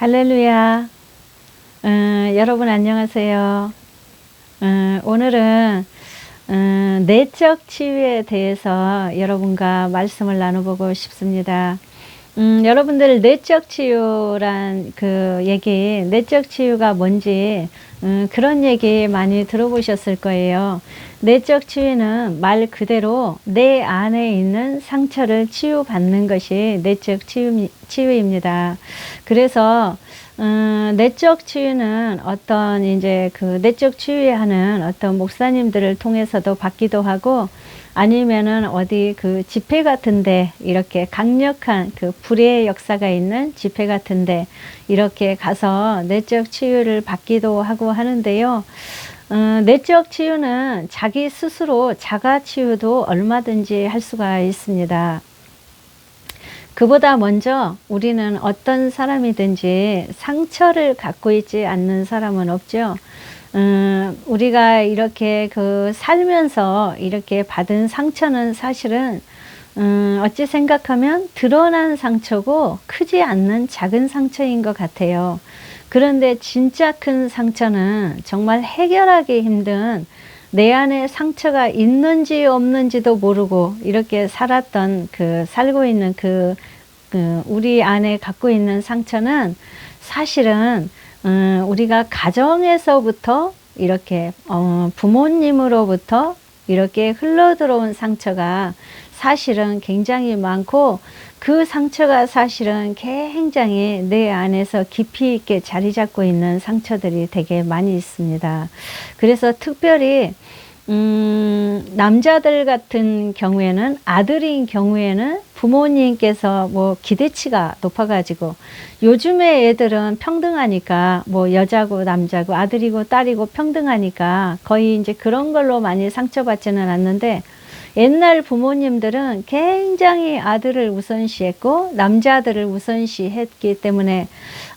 할렐루야. 어, 여러분 안녕하세요. 어, 오늘은 어, 내적 치유에 대해서 여러분과 말씀을 나눠보고 싶습니다. 음, 여러분들 내적 치유란 그 얘기, 내적 치유가 뭔지 음, 그런 얘기 많이 들어보셨을 거예요. 내적 치유는 말 그대로 내 안에 있는 상처를 치유받는 것이 내적 치유, 치유입니다. 그래서 음, 내적 치유는 어떤 이제 그 내적 치유하는 어떤 목사님들을 통해서도 받기도 하고 아니면은 어디 그 집회 같은데 이렇게 강력한 그 불의 역사가 있는 집회 같은데 이렇게 가서 내적 치유를 받기도 하고 하는데요. 어, 내적 치유는 자기 스스로 자가 치유도 얼마든지 할 수가 있습니다. 그보다 먼저 우리는 어떤 사람이든지 상처를 갖고 있지 않는 사람은 없죠. 음, 우리가 이렇게 그 살면서 이렇게 받은 상처는 사실은 음, 어찌 생각하면 드러난 상처고 크지 않는 작은 상처인 것 같아요. 그런데 진짜 큰 상처는 정말 해결하기 힘든 내 안에 상처가 있는지 없는지도 모르고 이렇게 살았던 그 살고 있는 그, 그 우리 안에 갖고 있는 상처는 사실은 음, 우리가 가정에서부터 이렇게 어, 부모님으로부터 이렇게 흘러 들어온 상처가 사실은 굉장히 많고 그 상처가 사실은 굉장히 내 안에서 깊이 있게 자리 잡고 있는 상처들이 되게 많이 있습니다. 그래서 특별히 음, 남자들 같은 경우에는 아들인 경우에는 부모님께서 뭐 기대치가 높아가지고 요즘에 애들은 평등하니까 뭐 여자고 남자고 아들이고 딸이고 평등하니까 거의 이제 그런 걸로 많이 상처받지는 않는데 옛날 부모님들은 굉장히 아들을 우선시했고 남자들을 우선시했기 때문에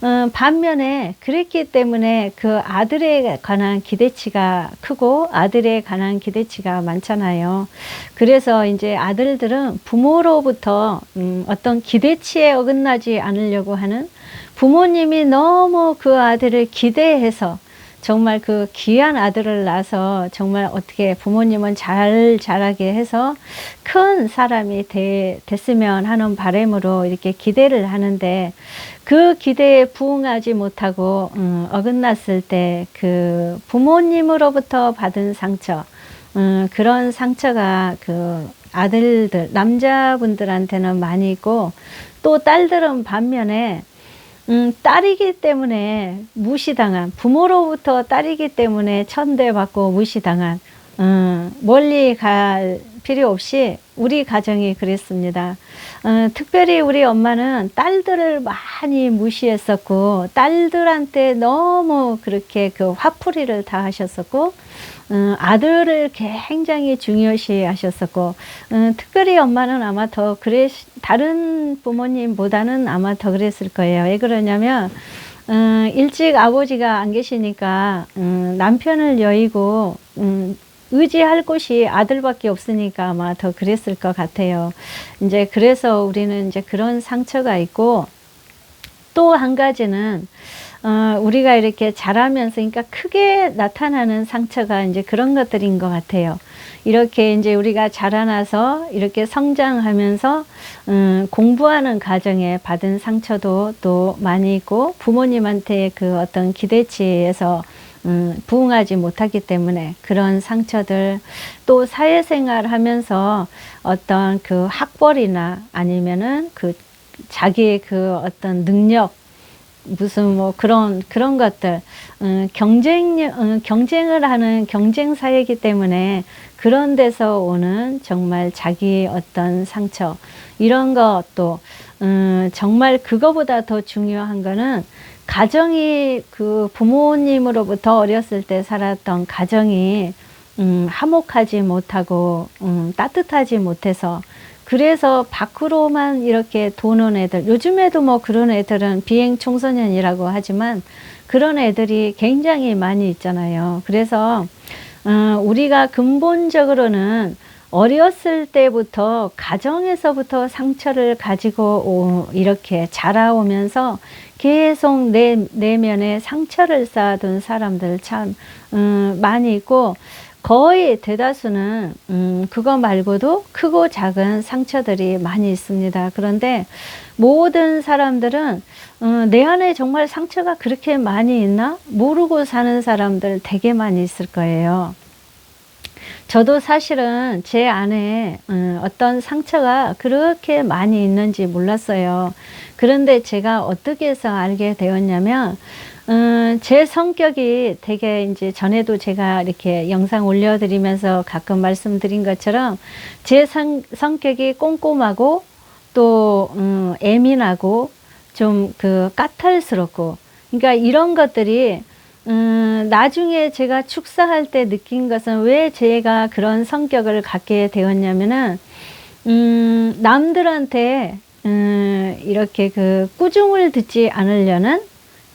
어, 반면에 그랬기 때문에 그 아들에 관한 기대치가 크고 아들에 관한 기대치가 많잖아요. 그래서 이제 아들들은 부모로부터 음, 어떤 기대치에 어긋나지 않으려고 하는 부모님이 너무 그 아들을 기대해서 정말 그 귀한 아들을 낳아서 정말 어떻게 부모님은 잘 자라게 해서 큰 사람이 되, 됐으면 하는 바람으로 이렇게 기대를 하는데 그 기대에 부응하지 못하고 음, 어긋났을 때 그 부모님으로부터 받은 상처 음, 그런 상처가 그 아들들 남자분들한테는 많이 있고 또 딸들은 반면에 음, 딸이기 때문에 무시당한 부모로부터 딸이기 때문에 천대받고 무시당한 음, 멀리 갈 필요 없이 우리 가정이 그랬습니다. 어, 특별히 우리 엄마는 딸들을 많이 무시했었고 딸들한테 너무 그렇게 그 화풀이를 다 하셨었고 어, 아들을 굉장히 중요시 하셨었고 어, 특별히 엄마는 아마 더 그래 다른 부모님보다는 아마 더 그랬을 거예요. 왜 그러냐면 어, 일찍 아버지가 안 계시니까 음, 남편을 여의고 음, 의지할 곳이 아들밖에 없으니까 아마 더 그랬을 것 같아요. 이제 그래서 우리는 이제 그런 상처가 있고 또 한 가지는 어, 우리가 이렇게 자라면서 그러니까 크게 나타나는 상처가 이제 그런 것들인 것 같아요. 이렇게 이제 우리가 자라나서 이렇게 성장하면서 음, 공부하는 과정에 받은 상처도 또 많이 있고 부모님한테 그 어떤 기대치에서 음, 부응하지 못하기 때문에 그런 상처들 또 사회생활 하면서 어떤 그 학벌이나 아니면은 그 자기의 그 어떤 능력 무슨 뭐 그런 그런 것들 음, 경쟁 음, 경쟁을 하는 경쟁 사회이기 때문에 그런 데서 오는 정말 자기의 어떤 상처 이런 것도 음, 정말 그거보다 더 중요한 거는 가정이 그 부모님으로부터 어렸을 때 살았던 가정이 음, 화목하지 못하고 음, 따뜻하지 못해서 그래서 밖으로만 이렇게 도는 애들 요즘에도 뭐 그런 애들은 비행 청소년이라고 하지만 그런 애들이 굉장히 많이 있잖아요. 그래서 어, 우리가 근본적으로는 어렸을 때부터 가정에서부터 상처를 가지고 오- 이렇게 자라오면서 계속 내 내면에 상처를 쌓아둔 사람들 참 음, 많이 있고 거의 대다수는 음, 그거 말고도 크고 작은 상처들이 많이 있습니다. 그런데 모든 사람들은 어, 내 안에 정말 상처가 그렇게 많이 있나 모르고 사는 사람들 되게 많이 있을 거예요. 저도 사실은 제 안에 음, 어떤 상처가 그렇게 많이 있는지 몰랐어요. 그런데 제가 어떻게 해서 알게 되었냐면, 음, 제 성격이 되게 이제 전에도 제가 이렇게 영상 올려드리면서 가끔 말씀드린 것처럼 제 성, 성격이 꼼꼼하고 또, 음, 예민하고 좀 그 까탈스럽고, 그러니까 이런 것들이 음, 나중에 제가 축사할 때 느낀 것은 왜 제가 그런 성격을 갖게 되었냐면은, 음, 남들한테, 음, 이렇게 그 꾸중을 듣지 않으려는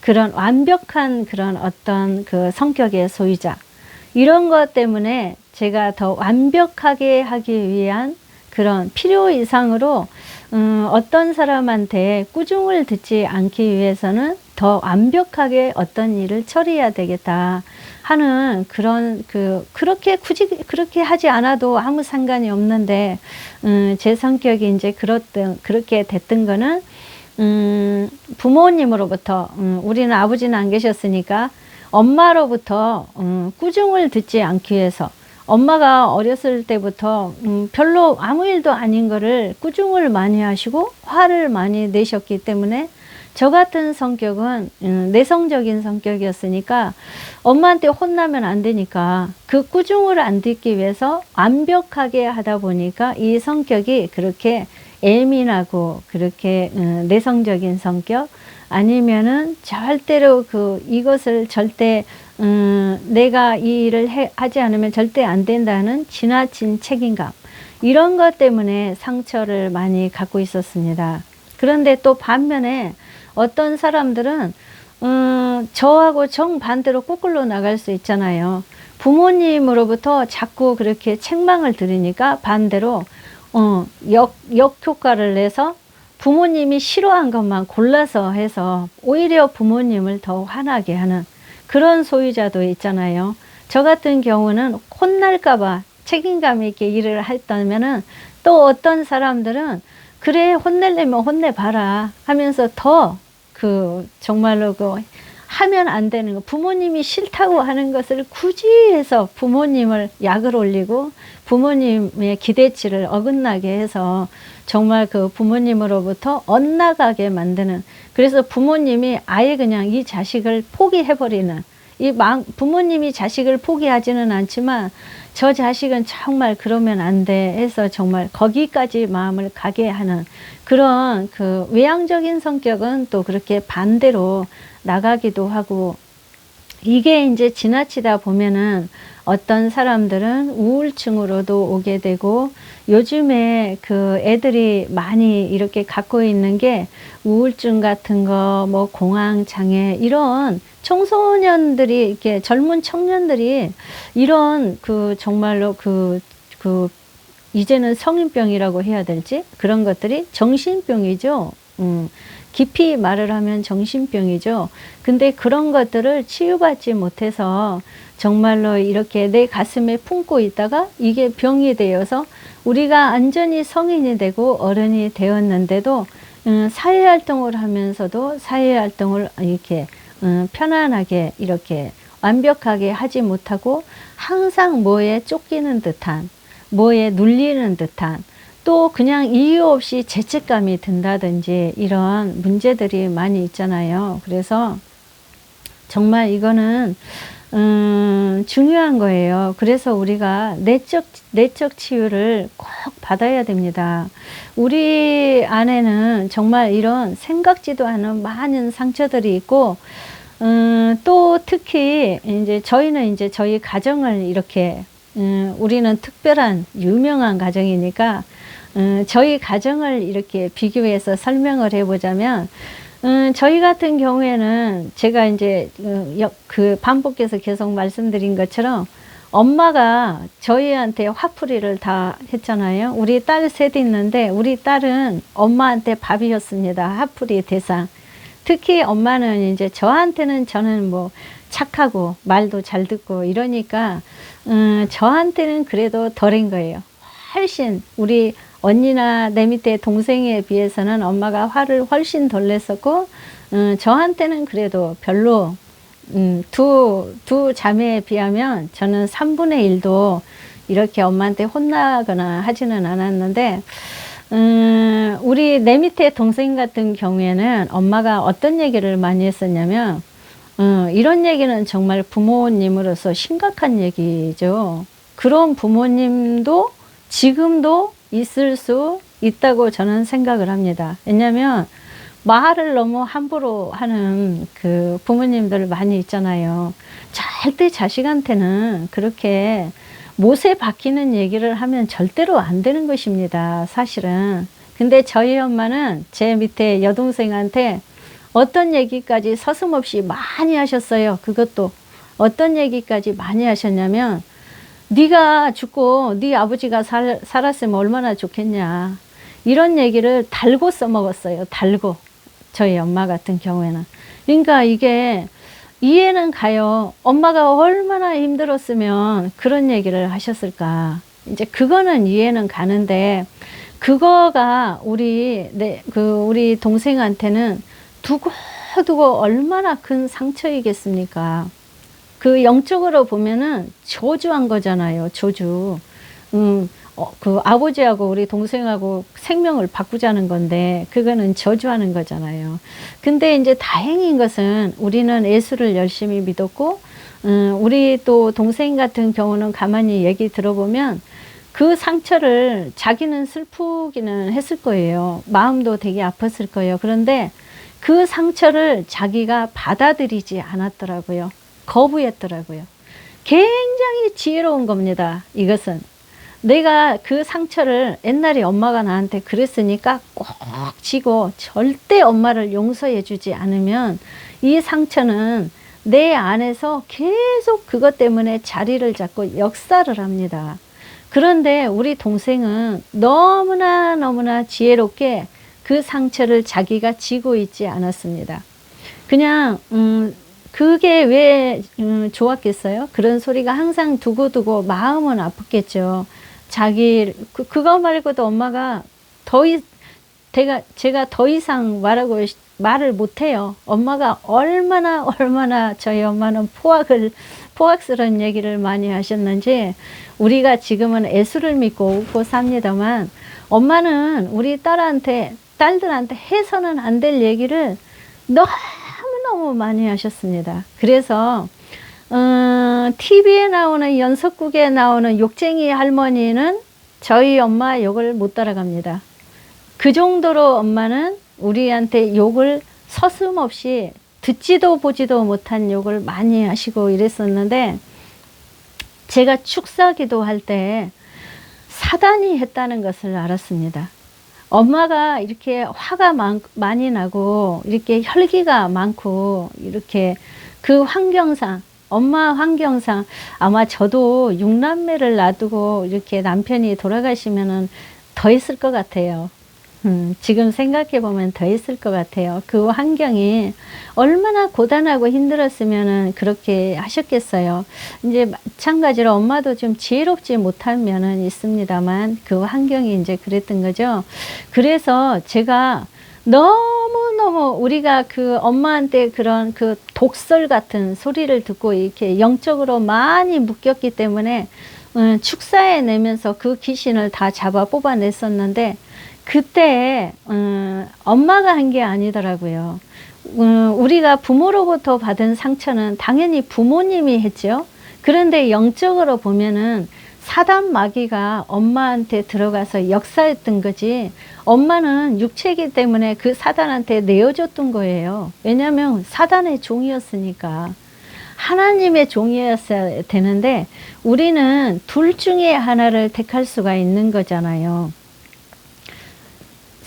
그런 완벽한 그런 어떤 그 성격의 소유자. 이런 것 때문에 제가 더 완벽하게 하기 위한 그런 필요 이상으로 음, 어떤 사람한테 꾸중을 듣지 않기 위해서는 더 완벽하게 어떤 일을 처리해야 되겠다 하는 그런 그 그렇게 굳이 그렇게 하지 않아도 아무 상관이 없는데 음, 제 성격이 이제 그렇든 그렇게 됐던 거는 음, 부모님으로부터 음, 우리는 아버지는 안 계셨으니까 엄마로부터 음, 꾸중을 듣지 않기 위해서 엄마가 어렸을 때부터 음, 별로 아무 일도 아닌 거를 꾸중을 많이 하시고 화를 많이 내셨기 때문에 저 같은 성격은 음, 내성적인 성격이었으니까 엄마한테 혼나면 안 되니까 그 꾸중을 안 듣기 위해서 완벽하게 하다 보니까 이 성격이 그렇게 예민하고 그렇게 음, 내성적인 성격 아니면은 절대로 그 이것을 절대 음, 내가 이 일을 해, 하지 않으면 절대 안 된다는 지나친 책임감 이런 것 때문에 상처를 많이 갖고 있었습니다. 그런데 또 반면에 어떤 사람들은 음, 저하고 정반대로 거꾸로 나갈 수 있잖아요. 부모님으로부터 자꾸 그렇게 책망을 들으니까 반대로 어, 역, 역효과를 내서 부모님이 싫어한 것만 골라서 해서 오히려 부모님을 더 화나게 하는 그런 소유자도 있잖아요. 저 같은 경우는 혼날까봐 책임감 있게 일을 했다면은 또 어떤 사람들은 그래 혼내려면 혼내봐라 하면서 더 그 정말로 그 하면 안 되는 거. 부모님이 싫다고 하는 것을 굳이 해서 부모님을 약을 올리고 부모님의 기대치를 어긋나게 해서 정말 그 부모님으로부터 엇나가게 만드는. 그래서 부모님이 아예 그냥 이 자식을 포기해버리는. 이 망, 부모님이 자식을 포기하지는 않지만 저 자식은 정말 그러면 안 돼 해서 정말 거기까지 마음을 가게 하는 그런 그 외향적인 성격은 또 그렇게 반대로 나가기도 하고 이게 이제 지나치다 보면은 어떤 사람들은 우울증으로도 오게 되고 요즘에 그 애들이 많이 이렇게 갖고 있는 게 우울증 같은 거, 뭐 공황 장애 이런 청소년들이 이렇게 젊은 청년들이 이런 그 정말로 그, 그 이제는 성인병이라고 해야 될지 그런 것들이 정신병이죠. 음, 깊이 말을 하면 정신병이죠. 근데 그런 것들을 치유받지 못해서 정말로 이렇게 내 가슴에 품고 있다가 이게 병이 되어서 우리가 안전히 성인이 되고 어른이 되었는데도 음, 사회활동을 하면서도 사회활동을 이렇게 음, 편안하게 이렇게 완벽하게 하지 못하고 항상 뭐에 쫓기는 듯한 뭐에 눌리는 듯한 또 그냥 이유 없이 죄책감이 든다든지 이런 문제들이 많이 있잖아요. 그래서 정말 이거는 음, 중요한 거예요. 그래서 우리가 내적 내적 치유를 꼭 받아야 됩니다. 우리 안에는 정말 이런 생각지도 않은 많은 상처들이 있고 음, 또 특히 이제 저희는 이제 저희 가정을 이렇게 음, 우리는 특별한 유명한 가정이니까 음, 저희 가정을 이렇게 비교해서 설명을 해보자면 음, 저희 같은 경우에는 제가 이제 그 반복해서 계속 말씀드린 것처럼 엄마가 저희한테 화풀이를 다 했잖아요. 우리 딸 셋 있는데 우리 딸은 엄마한테 밥이었습니다. 화풀이 대상. 특히 엄마는 이제 저한테는 저는 뭐 착하고 말도 잘 듣고 이러니까 음, 저한테는 그래도 덜인 거예요. 훨씬 우리 언니나 내 밑에 동생에 비해서는 엄마가 화를 훨씬 덜 냈었고 음, 저한테는 그래도 별로 음, 두, 두 자매에 비하면 저는 3분의 1도 이렇게 엄마한테 혼나거나 하지는 않았는데, 음, 우리 내 밑에 동생 같은 경우에는 엄마가 어떤 얘기를 많이 했었냐면, 어, 이런 얘기는 정말 부모님으로서 심각한 얘기죠. 그런 부모님도 지금도 있을 수 있다고 저는 생각을 합니다. 왜냐면 말을 너무 함부로 하는 그 부모님들 많이 있잖아요. 절대 자식한테는 그렇게 못에 박히는 얘기를 하면 절대로 안 되는 것입니다. 사실은. 근데 저희 엄마는 제 밑에 여동생한테 어떤 얘기까지 서슴없이 많이 하셨어요. 그것도 어떤 얘기까지 많이 하셨냐면 네가 죽고 네 아버지가 살, 살았으면 얼마나 좋겠냐. 이런 얘기를 달고 써먹었어요. 달고. 저희 엄마 같은 경우에는. 그러니까 이게 이해는 가요. 엄마가 얼마나 힘들었으면 그런 얘기를 하셨을까. 이제 그거는 이해는 가는데 그거가 우리 네, 그 우리 동생한테는 두고 두고 얼마나 큰 상처이겠습니까? 그 영적으로 보면은 저주한 거잖아요. 저주. 음, 어, 그 아버지하고 우리 동생하고 생명을 바꾸자는 건데 그거는 저주하는 거잖아요. 근데 이제 다행인 것은 우리는 예수를 열심히 믿었고 음, 우리 또 동생 같은 경우는 가만히 얘기 들어보면 그 상처를 자기는 슬프기는 했을 거예요. 마음도 되게 아팠을 거예요. 그런데 그 상처를 자기가 받아들이지 않았더라고요. 거부했더라고요. 굉장히 지혜로운 겁니다. 이것은. 내가 그 상처를 옛날에 엄마가 나한테 그랬으니까 꼭 지고 절대 엄마를 용서해 주지 않으면 이 상처는 내 안에서 계속 그것 때문에 자리를 잡고 역사를 합니다. 그런데 우리 동생은 너무나 너무나 지혜롭게 그 상처를 자기가 지고 있지 않았습니다. 그냥 음 그게 왜 음, 좋았겠어요? 그런 소리가 항상 두고두고 마음은 아팠겠죠. 자기 그, 그거 말고도 엄마가 더 이, 제가 제가 더 이상 말하고 말을 못 해요. 엄마가 얼마나 얼마나 저희 엄마는 포악을 포악스러운 얘기를 많이 하셨는지 우리가 지금은 예수를 믿고 웃고 삽니다만 엄마는 우리 딸한테 딸들한테 해서는 안 될 얘기를 너무너무 많이 하셨습니다. 그래서 어, TV에 나오는 연속국에 나오는 욕쟁이 할머니는 저희 엄마 욕을 못 따라갑니다. 그 정도로 엄마는 우리한테 욕을 서슴없이 듣지도 보지도 못한 욕을 많이 하시고 이랬었는데 제가 축사 기도할 때 사단이 했다는 것을 알았습니다. 엄마가 이렇게 화가 많, 많이 나고 이렇게 혈기가 많고 이렇게 그 환경상 엄마 환경상 아마 저도 육남매를 놔두고 이렇게 남편이 돌아가시면은 더 있을 것 같아요. 음, 지금 생각해 보면 더 있을 것 같아요. 그 환경이 얼마나 고단하고 힘들었으면은 그렇게 하셨겠어요. 이제 마찬가지로 엄마도 좀 지혜롭지 못한 면은 있습니다만 그 환경이 이제 그랬던 거죠. 그래서 제가 너무너무 우리가 그 엄마한테 그런 그 독설 같은 소리를 듣고 이렇게 영적으로 많이 묶였기 때문에 음, 축사해 내면서 그 귀신을 다 잡아 뽑아냈었는데 그때 음, 엄마가 한 게 아니더라고요. 음, 우리가 부모로부터 받은 상처는 당연히 부모님이 했죠. 그런데 영적으로 보면은 사단 마귀가 엄마한테 들어가서 역사했던 거지. 엄마는 육체이기 때문에 그 사단한테 내어줬던 거예요. 왜냐하면 사단의 종이었으니까. 하나님의 종이었어야 되는데 우리는 둘 중에 하나를 택할 수가 있는 거잖아요.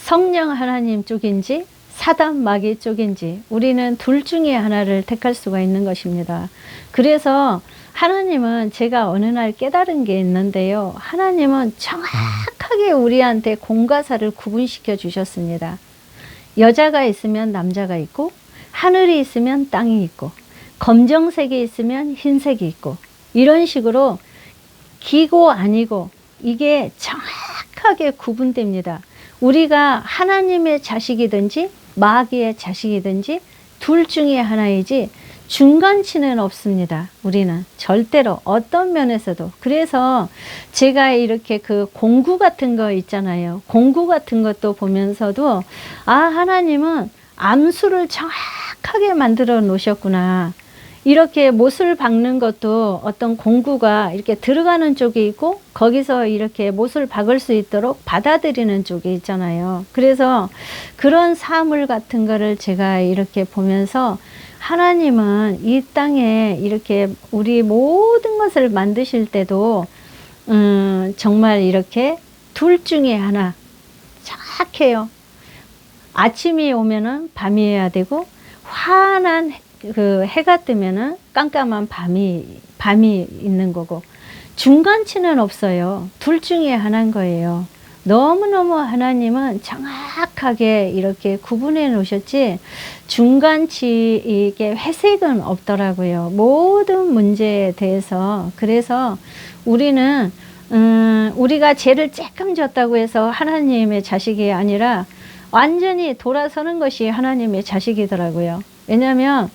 성령 하나님 쪽인지 사단 마귀 쪽인지 우리는 둘 중에 하나를 택할 수가 있는 것입니다. 그래서 하나님은 제가 어느 날 깨달은 게 있는데요. 하나님은 정확하게 우리한테 공과사를 구분시켜 주셨습니다. 여자가 있으면 남자가 있고 하늘이 있으면 땅이 있고 검정색이 있으면 흰색이 있고 이런 식으로 기고 아니고 이게 정확하게 구분됩니다. 우리가 하나님의 자식이든지 마귀의 자식이든지 둘 중에 하나이지 중간치는 없습니다. 우리는 절대로 어떤 면에서도. 그래서 제가 이렇게 그 공구 같은 거 있잖아요. 공구 같은 것도 보면서도 아, 하나님은 암수를 정확하게 만들어 놓으셨구나. 이렇게 못을 박는 것도 어떤 공구가 이렇게 들어가는 쪽이 있고 거기서 이렇게 못을 박을 수 있도록 받아들이는 쪽이 있잖아요. 그래서 그런 사물 같은 거를 제가 이렇게 보면서 하나님은 이 땅에 이렇게 우리 모든 것을 만드실 때도 음, 정말 이렇게 둘 중에 하나 정확해요. 아침이 오면은 밤이어야 되고 환한 그 해가 뜨면은 깜깜한 밤이 밤이 있는 거고 중간치는 없어요. 둘 중에 하나인 거예요. 너무너무 하나님은 정확하게 이렇게 구분해 놓으셨지 중간치 이게 회색은 없더라고요. 모든 문제에 대해서 그래서 우리는 음, 우리가 죄를 조금 졌다고 해서 하나님의 자식이 아니라 완전히 돌아서는 것이 하나님의 자식이더라고요. 왜냐하면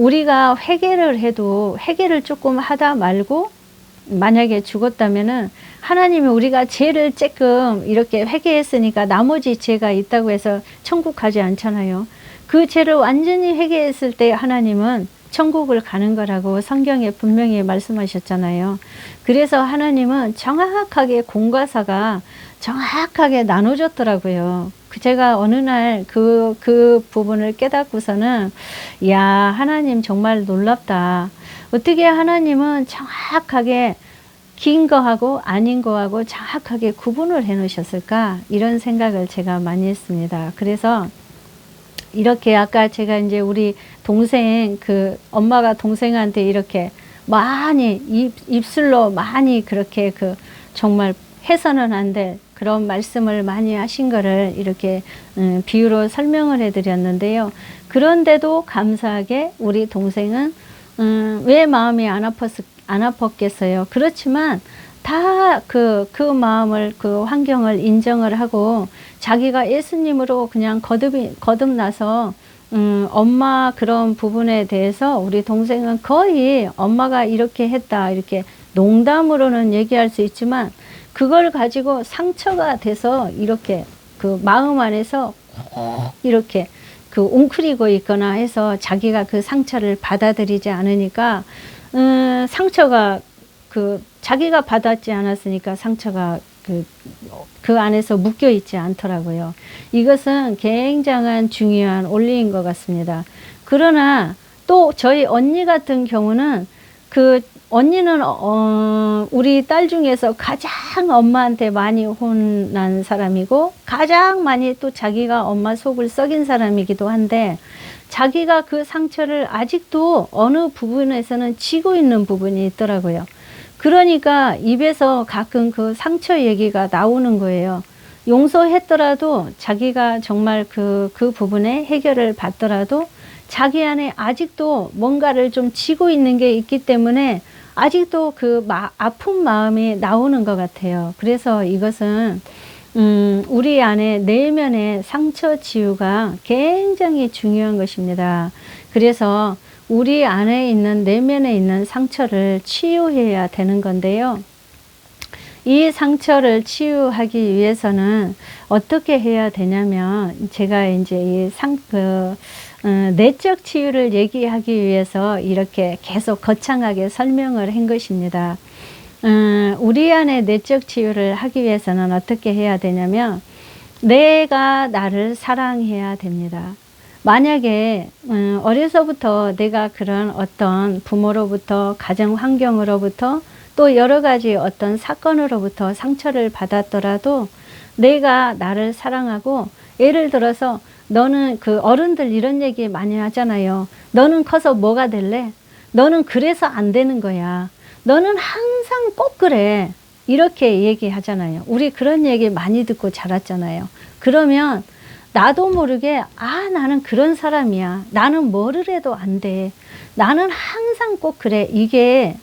우리가 회개를 해도 회개를 조금 하다 말고 만약에 죽었다면은 하나님이 우리가 죄를 조금 이렇게 회개했으니까 나머지 죄가 있다고 해서 천국 가지 않잖아요. 그 죄를 완전히 회개했을 때 하나님은 천국을 가는 거라고 성경에 분명히 말씀하셨잖아요. 그래서 하나님은 정확하게 공과사가 정확하게 나눠졌더라고요. 그 제가 어느 날 그, 그 부분을 깨닫고서는, 야, 하나님 정말 놀랍다. 어떻게 하나님은 정확하게 긴 거하고 아닌 거하고 정확하게 구분을 해 놓으셨을까? 이런 생각을 제가 많이 했습니다. 그래서 이렇게 아까 제가 이제 우리 동생 그 엄마가 동생한테 이렇게 많이 입, 입술로 많이 그렇게 그 정말 해서는 안 될 그런 말씀을 많이 하신 거를 이렇게 음, 비유로 설명을 해드렸는데요. 그런데도 감사하게 우리 동생은 음, 왜 마음이 안 아팠 안 아팠겠어요. 그렇지만 다 그, 그 마음을, 그 환경을 인정을 하고 자기가 예수님으로 그냥 거듭이, 거듭나서 음, 엄마 그런 부분에 대해서 우리 동생은 거의 엄마가 이렇게 했다, 이렇게 농담으로는 얘기할 수 있지만 그걸 가지고 상처가 돼서 이렇게 그 마음 안에서 이렇게 그 웅크리고 있거나 해서 자기가 그 상처를 받아들이지 않으니까 음, 상처가 그 자기가 받았지 않았으니까 상처가 그, 그 안에서 묶여 있지 않더라고요. 이것은 굉장한 중요한 원리인 것 같습니다. 그러나 또 저희 언니 같은 경우는 그 언니는 어, 우리 딸 중에서 가장 엄마한테 많이 혼난 사람이고 가장 많이 또 자기가 엄마 속을 썩인 사람이기도 한데 자기가 그 상처를 아직도 어느 부분에서는 지고 있는 부분이 있더라고요. 그러니까 입에서 가끔 그 상처 얘기가 나오는 거예요. 용서했더라도 자기가 정말 그, 그 부분에 해결을 받더라도 자기 안에 아직도 뭔가를 좀 지고 있는 게 있기 때문에 아직도 그 마, 아픈 마음이 나오는 것 같아요. 그래서 이것은 음, 우리 안에 내면의 상처 치유가 굉장히 중요한 것입니다. 그래서 우리 안에 있는 내면에 있는 상처를 치유해야 되는 건데요. 이 상처를 치유하기 위해서는 어떻게 해야 되냐면 제가 이제 이 상, 그, 어, 내적 치유를 얘기하기 위해서 이렇게 계속 거창하게 설명을 한 것입니다. 음, 우리 안에 내적 치유를 하기 위해서는 어떻게 해야 되냐면 내가 나를 사랑해야 됩니다. 만약에 음, 어려서부터 내가 그런 어떤 부모로부터 가정 환경으로부터 또 여러 가지 어떤 사건으로부터 상처를 받았더라도 내가 나를 사랑하고 예를 들어서 너는 그 어른들 이런 얘기 많이 하잖아요. 너는 커서 뭐가 될래? 너는 그래서 안 되는 거야. 너는 항상 꼭 그래. 이렇게 얘기하잖아요. 우리 그런 얘기 많이 듣고 자랐잖아요. 그러면 나도 모르게 아 나는 그런 사람이야. 나는 뭐를 해도 안 돼. 나는 항상 꼭 그래. 이게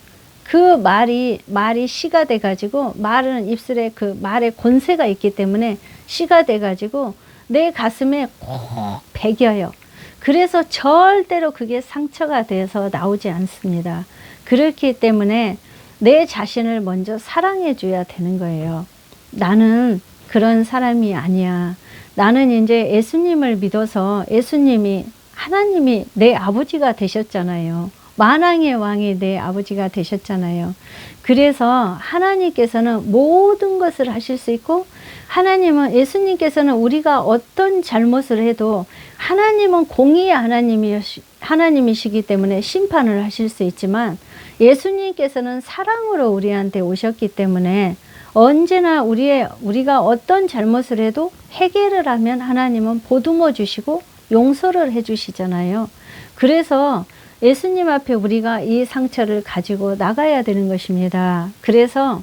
그 말이 말이 씨가 돼 가지고 말은 입술에 그 말의 권세가 있기 때문에 씨가 돼 가지고 내 가슴에 꼭 배겨요. 그래서 절대로 그게 상처가 돼서 나오지 않습니다. 그렇기 때문에 내 자신을 먼저 사랑해 줘야 되는 거예요. 나는 그런 사람이 아니야. 나는 이제 예수님을 믿어서 예수님이 하나님이 내 아버지가 되셨잖아요. 만왕의 왕이 내 아버지가 되셨잖아요. 그래서 하나님께서는 모든 것을 하실 수 있고 하나님은 예수님께서는 우리가 어떤 잘못을 해도 하나님은 공의의 하나님이 하나님이시기 때문에 심판을 하실 수 있지만 예수님께서는 사랑으로 우리한테 오셨기 때문에 언제나 우리의 우리가 어떤 잘못을 해도 해결을 하면 하나님은 보듬어 주시고 용서를 해 주시잖아요. 그래서 예수님 앞에 우리가 이 상처를 가지고 나가야 되는 것입니다. 그래서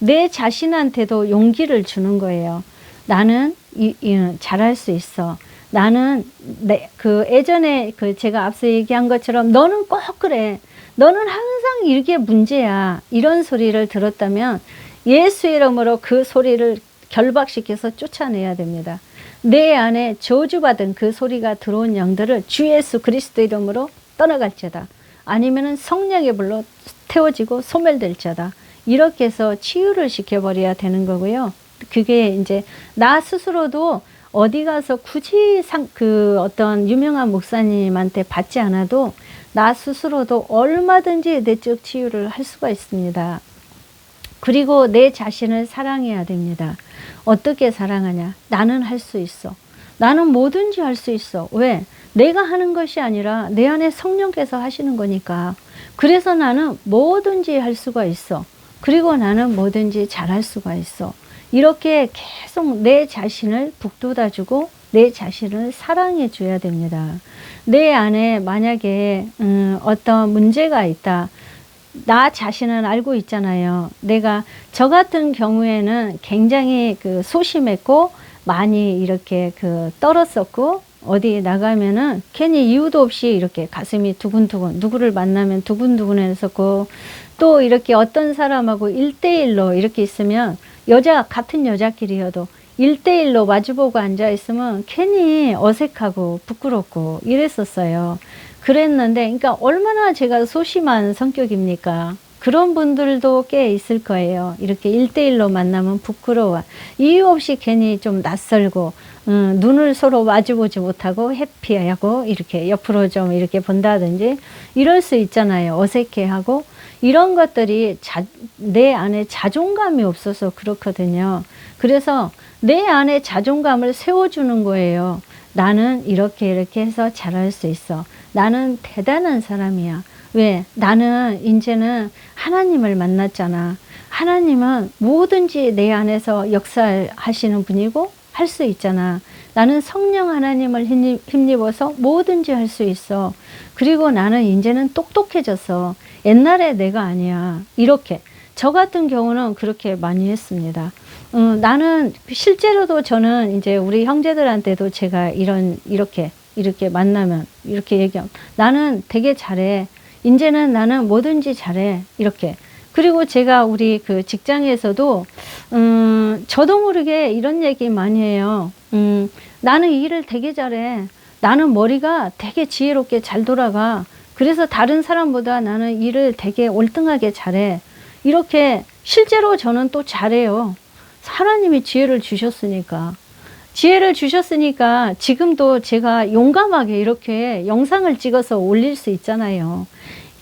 내 자신한테도 용기를 주는 거예요. 나는 이, 이, 잘할 수 있어. 나는 내, 그 예전에 그 제가 앞서 얘기한 것처럼 너는 꼭 그래. 너는 항상 이게 문제야. 이런 소리를 들었다면 예수 이름으로 그 소리를 결박시켜서 쫓아내야 됩니다. 내 안에 저주받은 그 소리가 들어온 영들을 주 예수 그리스도 이름으로 떠나갈지어다. 아니면은 성령의 불로 태워지고 소멸될지어다. 이렇게 해서 치유를 시켜버려야 되는 거고요. 그게 이제 나 스스로도 어디 가서 굳이 상, 그 어떤 유명한 목사님한테 받지 않아도 나 스스로도 얼마든지 내적 치유를 할 수가 있습니다. 그리고 내 자신을 사랑해야 됩니다. 어떻게 사랑하냐? 나는 할 수 있어. 나는 뭐든지 할 수 있어. 왜? 내가 하는 것이 아니라 내 안에 성령께서 하시는 거니까. 그래서 나는 뭐든지 할 수가 있어. 그리고 나는 뭐든지 잘할 수가 있어. 이렇게 계속 내 자신을 북돋아주고 내 자신을 사랑해 줘야 됩니다. 내 안에 만약에 음, 어떤 문제가 있다. 나 자신은 알고 있잖아요. 내가 저 같은 경우에는 굉장히 그 소심했고 많이 이렇게 그 떨었었고 어디 나가면은 괜히 이유도 없이 이렇게 가슴이 두근두근 누구를 만나면 두근두근 했었고 또 이렇게 어떤 사람하고 일대일로 이렇게 있으면 여자 같은 여자끼리여도 일대일로 마주보고 앉아 있으면 괜히 어색하고 부끄럽고 이랬었어요. 그랬는데 그러니까 얼마나 제가 소심한 성격입니까? 그런 분들도 꽤 있을 거예요. 이렇게 일대일로 만나면 부끄러워. 이유 없이 괜히 좀 낯설고 음, 눈을 서로 마주보지 못하고 해피하고 이렇게 옆으로 좀 이렇게 본다든지 이럴 수 있잖아요. 어색해하고 이런 것들이 자, 내 안에 자존감이 없어서 그렇거든요. 그래서 내 안에 자존감을 세워주는 거예요. 나는 이렇게 이렇게 해서 잘할 수 있어. 나는 대단한 사람이야. 왜? 나는 이제는 하나님을 만났잖아. 하나님은 뭐든지 내 안에서 역사하시는 분이고 할 수 있잖아. 나는 성령 하나님을 힘입어서 뭐든지 할 수 있어. 그리고 나는 이제는 똑똑해졌어. 옛날에 내가 아니야. 이렇게. 저 같은 경우는 그렇게 많이 했습니다. 어, 나는 실제로도 저는 이제 우리 형제들한테도 제가 이런, 이렇게, 이렇게 만나면, 이렇게 얘기하면, 나는 되게 잘해. 이제는 나는 뭐든지 잘해. 이렇게. 그리고 제가 우리 그 직장에서도, 음, 저도 모르게 이런 얘기 많이 해요. 음, 나는 이 일을 되게 잘해. 나는 머리가 되게 지혜롭게 잘 돌아가. 그래서 다른 사람보다 나는 일을 되게 올등하게 잘해. 이렇게 실제로 저는 또 잘해요. 하나님이 지혜를 주셨으니까. 지혜를 주셨으니까 지금도 제가 용감하게 이렇게 영상을 찍어서 올릴 수 있잖아요.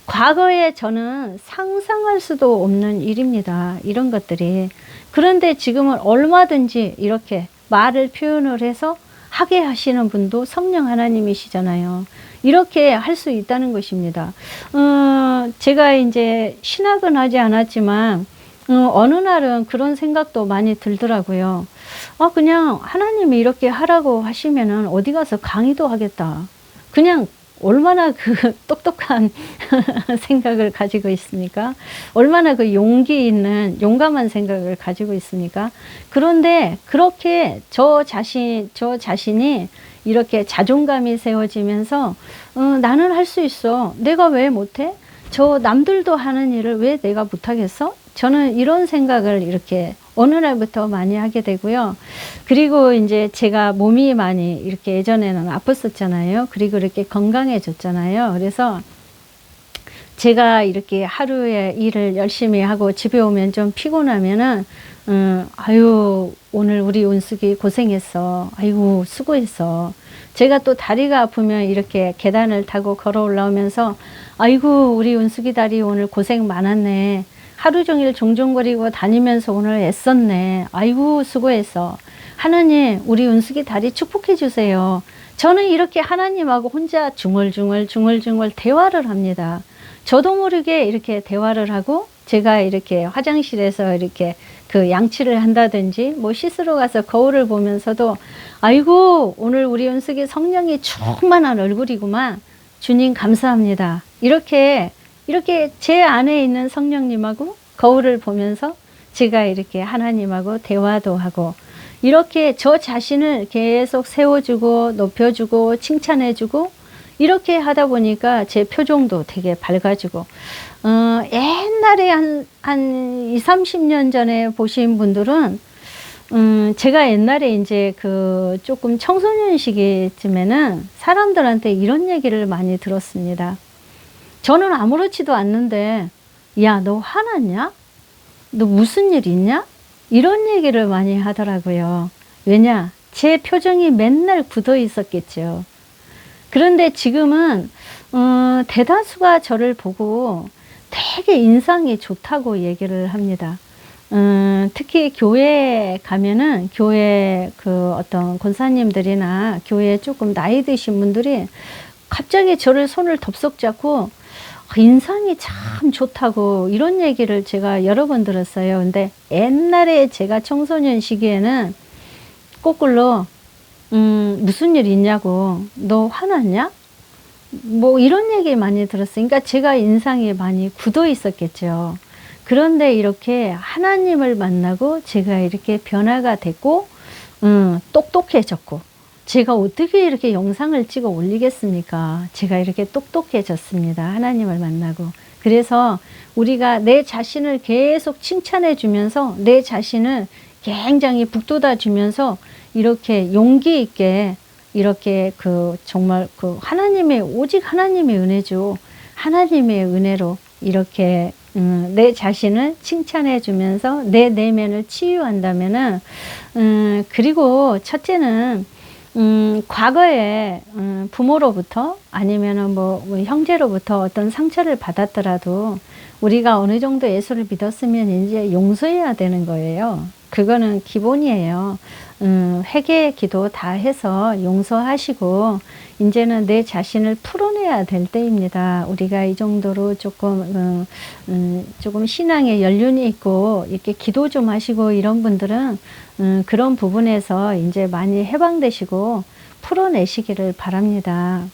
과거에 저는 상상할 수도 없는 일입니다. 이런 것들이. 그런데 지금은 얼마든지 이렇게 말을 표현을 해서 하게 하시는 분도 성령 하나님이시잖아요. 이렇게 할 수 있다는 것입니다. 어, 제가 이제 신학은 하지 않았지만 어, 어느 날은 그런 생각도 많이 들더라고요. 아, 그냥 하나님이 이렇게 하라고 하시면은 어디 가서 강의도 하겠다. 그냥 얼마나 그 똑똑한 생각을 가지고 있습니까? 얼마나 그 용기 있는 용감한 생각을 가지고 있습니까? 그런데 그렇게 저 자신, 저 자신이 이렇게 자존감이 세워지면서 어, 나는 할 수 있어. 내가 왜 못해? 저 남들도 하는 일을 왜 내가 못하겠어? 저는 이런 생각을 이렇게 어느 날부터 많이 하게 되고요. 그리고 이제 제가 몸이 많이 이렇게 예전에는 아팠었잖아요. 그리고 이렇게 건강해졌잖아요. 그래서 제가 이렇게 하루에 일을 열심히 하고 집에 오면 좀 피곤하면은, 음, 아유, 오늘 우리 운숙이 고생했어. 아이고, 수고했어. 제가 또 다리가 아프면 이렇게 계단을 타고 걸어 올라오면서, 아이고, 우리 운숙이 다리 오늘 고생 많았네. 하루 종일 종종거리고 다니면서 오늘 애썼네. 아이고, 수고했어. 하나님, 우리 운숙이 다리 축복해 주세요. 저는 이렇게 하나님하고 혼자 중얼중얼 중얼중얼 대화를 합니다. 저도 모르게 이렇게 대화를 하고 제가 이렇게 화장실에서 이렇게 그 양치를 한다든지 뭐 씻으러 가서 거울을 보면서도 아이고 오늘 우리 은숙이 성령이 충만한 얼굴이구만 주님 감사합니다 이렇게 이렇게 제 안에 있는 성령님하고 거울을 보면서 제가 이렇게 하나님하고 대화도 하고 이렇게 저 자신을 계속 세워주고 높여주고 칭찬해주고 이렇게 하다 보니까 제 표정도 되게 밝아지고, 어, 옛날에 한, 한 2, 30년 전에 보신 분들은, 음, 제가 옛날에 이제 그 조금 청소년 시기쯤에는 사람들한테 이런 얘기를 많이 들었습니다. 저는 아무렇지도 않는데, 야, 너 화났냐? 너 무슨 일 있냐? 이런 얘기를 많이 하더라고요. 왜냐? 제 표정이 맨날 굳어 있었겠죠. 그런데 지금은 어, 대다수가 저를 보고 되게 인상이 좋다고 얘기를 합니다. 음, 특히 교회에 가면은 교회 그 어떤 권사님들이나 교회에 조금 나이 드신 분들이 갑자기 저를 손을 덥석 잡고 인상이 참 좋다고 이런 얘기를 제가 여러 번 들었어요. 근데 옛날에 제가 청소년 시기에는 거꾸로 음, 무슨 일 있냐고. 너 화났냐? 뭐 이런 얘기 많이 들었어요. 그러니까 제가 인상이 많이 굳어 있었겠죠. 그런데 이렇게 하나님을 만나고 제가 이렇게 변화가 됐고, 음, 똑똑해졌고, 제가 어떻게 이렇게 영상을 찍어 올리겠습니까? 제가 이렇게 똑똑해졌습니다. 하나님을 만나고. 그래서 우리가 내 자신을 계속 칭찬해 주면서 내 자신을 굉장히 북돋아 주면서 이렇게 용기 있게 이렇게 그 정말 그 하나님의 오직 하나님의 은혜죠. 하나님의 은혜로 이렇게 음, 내 자신을 칭찬해 주면서 내 내면을 치유한다면은 음, 그리고 첫째는 음, 과거에 음, 부모로부터 아니면은 뭐, 뭐 형제로부터 어떤 상처를 받았더라도 우리가 어느 정도 예수를 믿었으면 이제 용서해야 되는 거예요. 그거는 기본이에요. 음, 회개 기도 다 해서 용서하시고 이제는 내 자신을 풀어내야 될 때입니다. 우리가 이 정도로 조금 음, 음, 조금 신앙에 연륜이 있고 이렇게 기도 좀 하시고 이런 분들은 음, 그런 부분에서 이제 많이 해방되시고 풀어내시기를 바랍니다.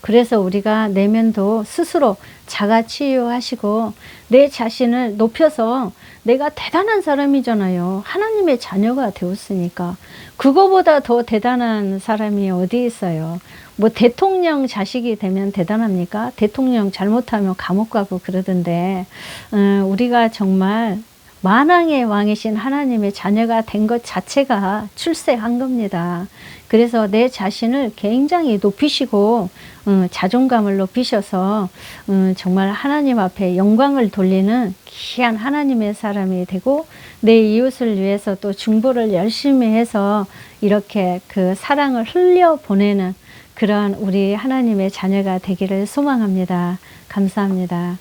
그래서 우리가 내면도 스스로 자가 치유하시고 내 자신을 높여서 내가 대단한 사람이잖아요. 하나님의 자녀가 되었으니까. 그거보다 더 대단한 사람이 어디 있어요? 뭐 대통령 자식이 되면 대단합니까? 대통령 잘못하면 감옥 가고 그러던데, 음, 우리가 정말 만왕의 왕이신 하나님의 자녀가 된 것 자체가 출세한 겁니다. 그래서 내 자신을 굉장히 높이시고 음, 자존감을 높이셔서 음, 정말 하나님 앞에 영광을 돌리는 귀한 하나님의 사람이 되고 내 이웃을 위해서 또 중보를 열심히 해서 이렇게 그 사랑을 흘려 보내는 그런 우리 하나님의 자녀가 되기를 소망합니다. 감사합니다.